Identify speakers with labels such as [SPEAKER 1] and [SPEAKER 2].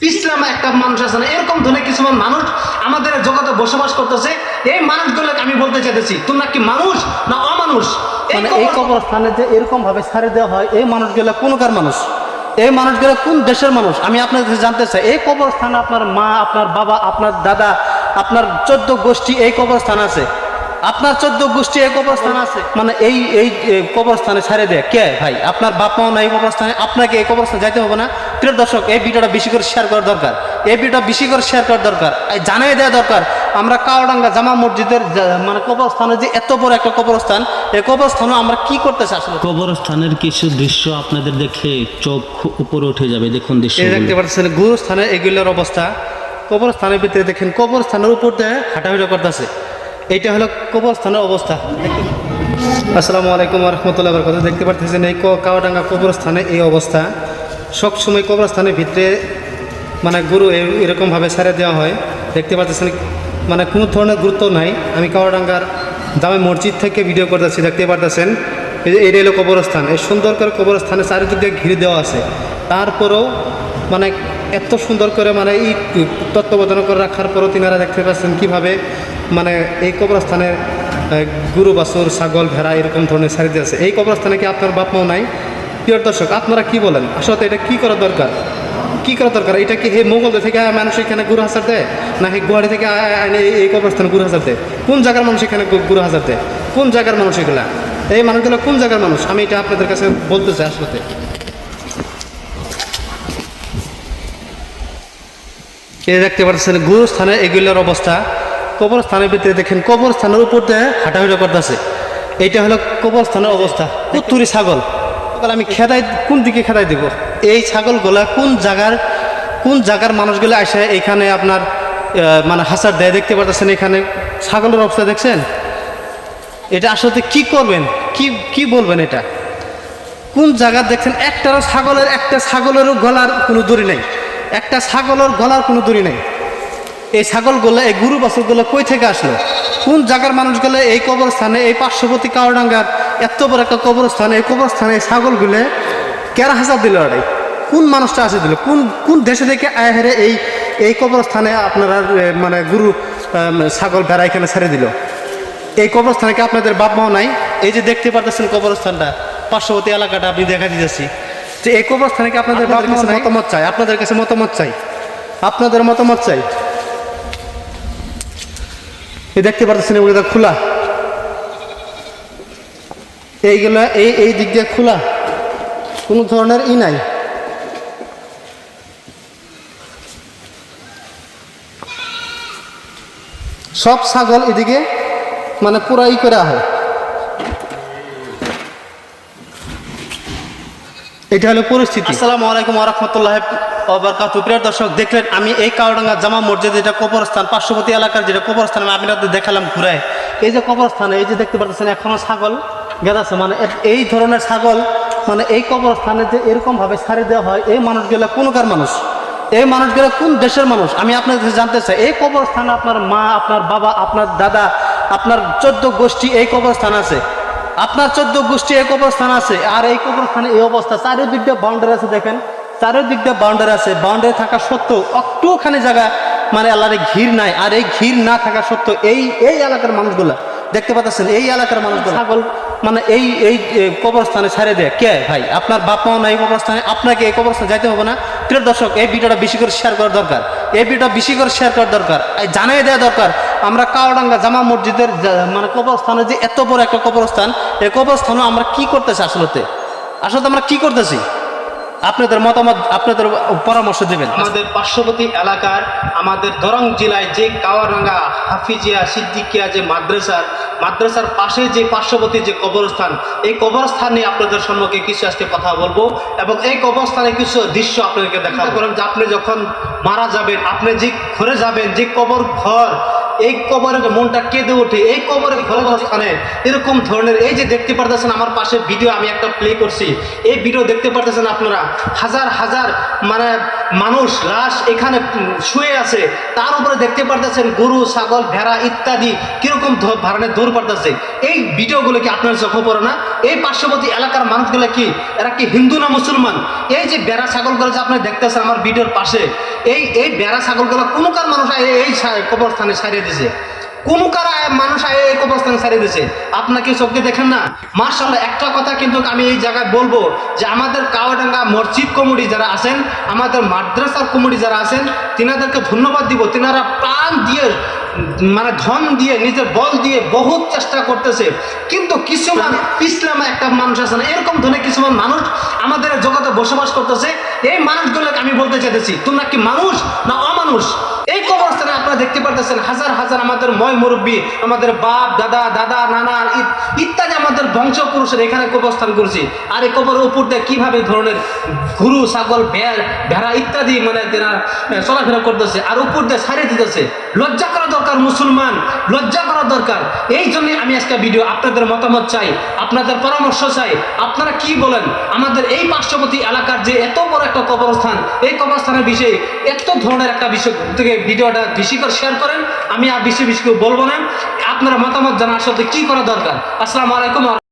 [SPEAKER 1] ইসলাম একটা মানুষ আছে না এরকম ধরনের কিছু মানুষ আমাদের জগতে বসবাস করতেছে। এই মানুষগুলোকে আমি বলতে চাইতেছি তোমরা কি মানুষ না অমানুষ? এই
[SPEAKER 2] মানে এই
[SPEAKER 1] কবর-
[SPEAKER 2] কবরস্থানে যে এরকম ভাবে ছাড়ে দেওয়া হয় এই মানুষগুলো কোনকার মানুষ? এই মানুষগুলো কোন দেশের মানুষ? আমি আপনার কাছে জানতে চাই এই কবরস্থানে আপনার মা আপনার বাবা আপনার দাদা আপনার চোদ্দ গোষ্ঠী এই কবরস্থান আছে? আপনার চোদ্দ গোষ্ঠী এই কবরস্থান আছে? মানে এই এই কবরস্থানে ছাড়ে দেয় কে ভাই? আপনার বাপ মাও না এই কবরস্থানে? আপনাকে এই কবরস্থানে যাইতে হবে না? প্রিয় দর্শক এই ভিডিওটা বেশি করে শেয়ার করা দরকার। এই ভিডিওটা বেশি করে শেয়ার করা দরকার। এই জানিয়ে দেওয়া দরকার আমরা কাওডাঙ্গা জামা মসজিদের মানে কবরস্থানে যে এত বড় একটা কবরস্থান এই কবরস্থানে আমরা কি করতেছি আসলে?
[SPEAKER 3] কবরস্থানের কিছু দৃশ্য আপনাদের দেখে চোখ উপরে উঠে যাবে দেখুন দৃশ্য
[SPEAKER 2] দেখতে পাচ্ছেন গুরুস্থানে এগুলোর অবস্থা। কবরস্থানের ভিতরে দেখেন কবরস্থানের উপর দিয়ে হাঁটাহাঁটা করতেছে। এইটা হলো কবরস্থানের অবস্থা। আসসালামু আলাইকুম রহমতুল্লাহ বরকত দেখতে পাচ্ছেন এই কাওয়াডাঙ্গা কবরস্থানে এই অবস্থা। সবসময় কবরস্থানের ভিতরে মানে গুরু এরকমভাবে ছেড়ে দেওয়া হয়। দেখতে পাচ্ছেন মানে কোনো ধরনের গুরুত্ব নাই। আমি কাওয়াডাঙ্গার দামে মসজিদ থেকে ভিডিও করতেছি, দেখতে পাচ্ছেন এই যে, এটা কবরস্থান। এই সুন্দর করে কবরস্থানে চারিদিকে ঘিরে দেওয়া আছে। তারপরেও মানে এত সুন্দর করে মানে এই তত্ত্বাবধান করে রাখার পরও তিনারা দেখতে পাচ্ছেন কীভাবে মানে এই কবরস্থানের গরু, বাছুর, ছাগল, ভেড়া এরকম ধরনের সারিতে আছে এই কবরস্থানে কি আপনার বাপ মাও নাই? প্রিয় দর্শক, আপনারা কি বলেন? আসলে এটা কি করা দরকার? কি করা দরকার? এটা কি এই মোগল থেকে মানুষ এখানে গুরু হাজার দেয়? না গুয়াহাটি থেকে এই কবরস্থানে গুরু হাজার দেয়? কোন জায়গার মানুষ এখানে গুরু হাজার দেয়? কোন জায়গার মানুষ এগুলা? এই মানুষগুলো কোন জায়গার মানুষ? আমি এটা আপনাদের কাছে বলতে চাই আসলে। এই দেখতে পাচ্ছেন, গুরুস্থানে এগুলোর অবস্থা। কবরস্থানের ভিতরে দেখেন, কবরস্থানের উপর দিয়ে হাঁটাহাঁটা করতেছে। এইটা হলো কবরস্থানের অবস্থা। কুত্তুরি ছাগল। ছাগল আমি খেদাই, কোন দিকে খেদাই দিব? এই ছাগলগুলা কোন জায়গার কোন জায়গার মানুষগুলো আসে এখানে আপনার মানে হাসার দেয় দেখতে পাচ্ছেন এখানে? ছাগলের অবস্থা দেখছেন? এটা আসলে কি করবেন? কি কি বলবেন এটা? কোন জায়গা দেখছেন? একটারও ছাগলের, একটা ছাগলেরও গলার কোনো দড়ি নেই। একটা ছাগলের গলার কোনো দড়ি নেই। এই ছাগলগুলো এই গুরু বাছুরগুলো কই থেকে আসলো? কোন জায়গার মানুষগুলো এই কবরস্থানে এই পার্শ্ববর্তী কাওড়াঙ্গার এত বড় একটা কবরস্থানে এই কবরস্থানে এই ছাগলগুলো কেরা হাজার দিল আড়াই কোন মানুষটা আসে দিল? কোন কোন দেশে থেকে আয় হেরে এই এই কবরস্থানে আপনারা মানে গুরু ছাগল ভেড়া এখানে ছেড়ে দিল? এই কবরস্থানে কি আপনাদের বাপ মাও নাই? এই যে দেখতে পারতেছেন কবরস্থানটা পার্শ্ববর্তী এলাকাটা আপনি দেখা দিতেছি। যে এই কবরস্থানে কি আপনাদের বাপ মতামত চাই আপনাদের কাছে মতামত চাই। আপনাদের মতামত চাই? এই দেখতে পারতেছেন এগুলো খোলা। এইগুলো, এই এই দিক দিয়ে খোলা। কোনো ধরনের ই নাই। সব ছাগল এদিকে মানে পুরা ই করা হয়। এটা হলো পরিস্থিতি। আসসালামু আলাইকুম রহমতুল্লাহ অবরকাত প্রিয় দর্শক, দেখলেন আমি এই কাওডাঙ্গা জামা মসজিদ যেটা কবরস্থান, পার্শ্ববর্তী এলাকার যেটা কবরস্থান, আমি আপনাদের দেখালাম ঘুরায়। এই যে কবরস্থান, এই যে দেখতে পাচ্ছেন এখনও ছাগল গেদাছে মানে এই ধরনের ছাগল মানে এই কবরস্থানে যে এরকম ভাবে ছাড়ে দেওয়া হয়, এই মানুষগুলো কোনকার মানুষ? এই মানুষগুলো কোন দেশের মানুষ? আমি আপনার কাছে জানতে চাই, এই কবরস্থানে আপনার মা, আপনার বাবা, আপনার দাদা, আপনার চোদ্দ গোষ্ঠী এই কবরস্থান আছে? আপনার চোদ্দ গোষ্ঠী এই কবরস্থান আছে? আর এই কবরস্থানে এই অবস্থা চারিদিক দিয়ে বাউন্ডারি আছে দেখেন। চারিদিক দিয়ে বাউন্ডারি আছে। বাউন্ডারি থাকা সত্ত্বেও একটুখানি জায়গা মানে আল্লাহরে ঘির নাই। আর এই ঘির না থাকা সত্ত্বেও এই এই এলাকার মানুষগুলা দেখতে পাচ্ছেন এই এলাকার মানুষগুলো ছাগল। মানে এই এই কবরস্থানে ছেড়ে দেয়। কে ভাই? আপনার বাপ মাও না এই কবরস্থানে আপনাকে এই কবরস্থানে যাইতে হবে না। প্রিয় দর্শক এই ভিডিওটা বেশি করে শেয়ার করা দরকার। এই ভিডিওটা বেশি করে শেয়ার করা দরকার। এই জানিয়ে দেওয়া দরকার আমরা কাওডাঙ্গা জামা মসজিদের মানে কবরস্থানে যে এত বড় একটা কবরস্থান এই কবরস্থানে আমরা কি করতেছি আসলতে? আসলে আমরা কি করতেছি? আপনাদের মতামত আপনাদের পরামর্শ দেবেন।
[SPEAKER 1] আমাদের পার্শ্ববর্তী এলাকার আমাদের দরং জেলায় যে কাওয়ারাঙ্গা হাফিজিয়া সিদ্দিকিয়া যে মাদ্রাসার মাদ্রাসার পাশে যে পার্শ্ববর্তী যে কবরস্থান এই কবরস্থানে আপনাদের সম্মুখে কিছু আজকে কথা বলব এবং এই কবরস্থানে কিছু দৃশ্য আপনাদেরকে দেখা করেন যে আপনি যখন মারা যাবেন আপনি যে ঘরে যাবেন যে কবর ঘর এই কবরের মনটা কেঁদে ওঠে, এই কবরের কবরস্থানে এরকম ধরনের এই যে দেখতে পারতেছেন আমার পাশে ভিডিও আমি একটা প্লে করছি। এই ভিডিও দেখতে পারতেছেন আপনারা, হাজার হাজার মানে মানুষ লাশ এখানে শুয়ে আছে। তার উপরে দেখতে পারতেছেন গরু, ছাগল, ভেড়া ইত্যাদি কীরকম ধরনের দৌড় পারতেছে। এই ভিডিওগুলো কি আপনার চোখে পড়ে না? এই পার্শ্ববর্তী এলাকার মানুষগুলো কি? এরা কি হিন্দু না মুসলমান? এই যে বেড়া ছাগলগুলো যে আপনি দেখতেছেন আমার ভিডিওর পাশে, এই এই বেড়া ছাগলগুলো কোনো কার মানুষ এই- কবরস্থানে সারিয়ে দিছে। কোনো কারা মানুষ আয় এই কবরস্থানে সারিয়ে দিছে? আপনাকে চোখে দেখেন না? মার্শাল্লাহ একটা কথা কিন্তু আমি এই জায়গায় বলব যে আমাদের কাওয়াডাঙ্গা মসজিদ কমিটি যারা আছেন, আমাদের মাদ্রাসার কমিটি যারা আছেন, তিনাদেরকে ধন্যবাদ দিব। তিনারা প্রাণ দিয়ে মানে ধন দিয়ে, নিজের বল দিয়ে বহুত চেষ্টা করতেছে। কিন্তু কিছুমান ইসলামে একটা মানুষ আছে না, এরকম ধরনের কিছুমান মানুষ আমাদের জগতে বসবাস করতেছে। এই মানুষগুলোকে আমি বলতে চাইতেছি, তোমরা কি মানুষ না অমানুষ? এই কবরস্থানে আপনারা দেখতে পারতেছেন হাজার হাজার আমাদের ময় মুরব্বী, আমাদের বাপ, দাদা দাদা, নানা ইত্যাদি আমাদের বংশপুরুষের এখানে কবরস্থান করছি। আর এই কবরের উপর দিয়ে কীভাবে ধরনের গরু ছাগল, ভেড়, ভেড়া ইত্যাদি মানে তেরা চলাফেরা করতেছে, আর উপর দিয়ে ছাড়িয়ে দিতেছে। লজ্জা করা দরকার মুসলমান, লজ্জা করা দরকার। এই জন্য আমি আজকে ভিডিও আপনাদের মতামত চাই, আপনাদের পরামর্শ চাই। আপনারা কি বলেন? আমাদের এই পার্শ্ববর্তী এলাকার যে এত বড় একটা কবরস্থান, এই কবরস্থানের বিষয়ে এত ধরনের একটা বিষয় থেকে ভিডিওটা বেশি করে শেয়ার করেন। আমি আর বেশি বেশি বলব না। আপনারা মতামত জানা আসলে কি করা দরকার? আসসালামু আলাইকুম।